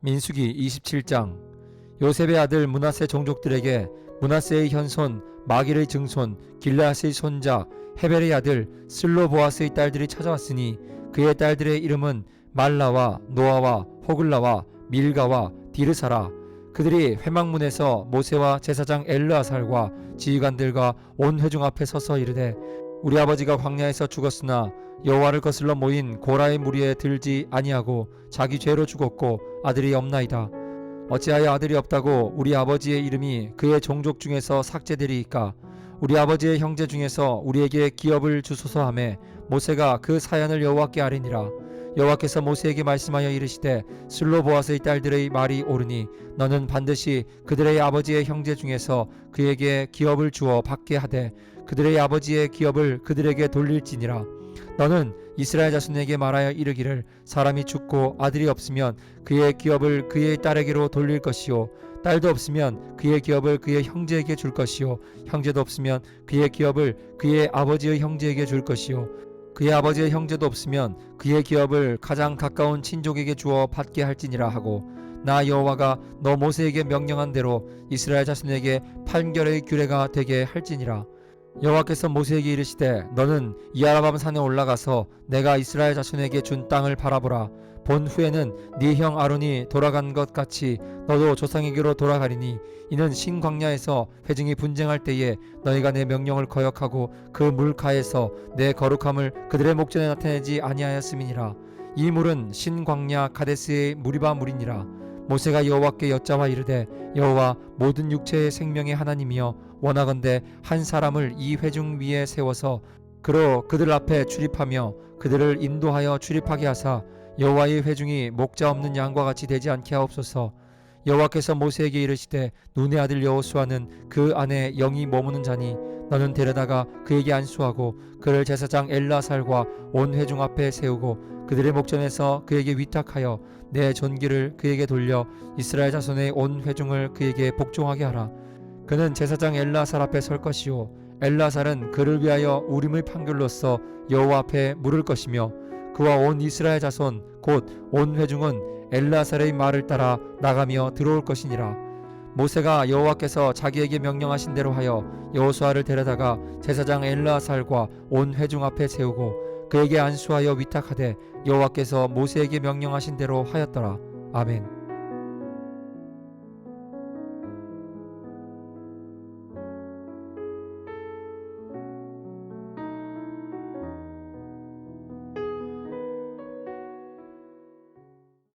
민수기 27장. 요셉의 아들 문하세 종족들에게 문하세의 현손 마길의 증손 길라스의 손자 헤벨의 아들 슬로보아스의 딸들이 찾아왔으니 그의 딸들의 이름은 말라와 노아와 호글라와 밀가와 디르사라. 그들이 회막문에서 모세와 제사장 엘르아살과 지휘관들과 온 회중 앞에 서서 이르되 우리 아버지가 광야에서 죽었으나 여호와를 거슬러 모인 고라의 무리에 들지 아니하고 자기 죄로 죽었고 아들이 없나이다. 어찌하여 아들이 없다고 우리 아버지의 이름이 그의 종족 중에서 삭제되리이까? 우리 아버지의 형제 중에서 우리에게 기업을 주소서 하매 모세가 그 사연을 여호와께 아뢰니라. 여호와께서 모세에게 말씀하여 이르시되 슬로보아스의 딸들의 말이 옳으니 너는 반드시 그들의 아버지의 형제 중에서 그에게 기업을 주어 받게 하되 그들의 아버지의 기업을 그들에게 돌릴지니라. 너는 이스라엘 자손에게 말하여 이르기를 사람이 죽고 아들이 없으면 그의 기업을 그의 딸에게로 돌릴 것이요 딸도 없으면 그의 기업을 그의 형제에게 줄 것이요 형제도 없으면 그의 기업을 그의 아버지의 형제에게 줄 것이요 그의 아버지의 형제도 없으면 그의 기업을 가장 가까운 친족에게 주어 받게 할지니라 하고 나 여호와가 너 모세에게 명령한 대로 이스라엘 자손에게 판결의 규례가 되게 할지니라 여호와께서 모세에게 이르시되 너는 이아라밤 산에 올라가서 내가 이스라엘 자손에게 준 땅을 바라보라. 본 후에는 네 형 아론이 돌아간 것 같이 너도 조상에게로 돌아가리니 이는 신광야에서 회중이 분쟁할 때에 너희가 내 명령을 거역하고 그 물가에서 내 거룩함을 그들의 목전에 나타내지 아니하였음이니라. 이 물은 신광야 가데스의 무리바 물이니라 모세가 여호와께 여짜와 이르되 여호와 모든 육체의 생명의 하나님이여 원하건대 한 사람을 이 회중 위에 세워서 그로 그들 앞에 출입하며 그들을 인도하여 출입하게 하사 여호와의 회중이 목자 없는 양과 같이 되지 않게 하옵소서. 여호와께서 모세에게 이르시되 눈의 아들 여호수아는 그 안에 영이 머무는 자니 너는 데려다가 그에게 안수하고 그를 제사장 엘라살과 온 회중 앞에 세우고 그들의 목전에서 그에게 위탁하여 내 존귀를 그에게 돌려 이스라엘 자손의 온 회중을 그에게 복종하게 하라. 그는 제사장 엘라살 앞에 설 것이요 엘라살은 그를 위하여 우림의 판결로서 여호와 앞에 물을 것이며 그와 온 이스라엘 자손 곧 온 회중은 엘라살의 말을 따라 나가며 들어올 것이니라. 모세가 여호와께서 자기에게 명령하신 대로 하여 여호수아를 데려다가 제사장 엘라살과 온 회중 앞에 세우고 그에게 안수하여 위탁하되 여호와께서 모세에게 명령하신 대로 하였더라. 아멘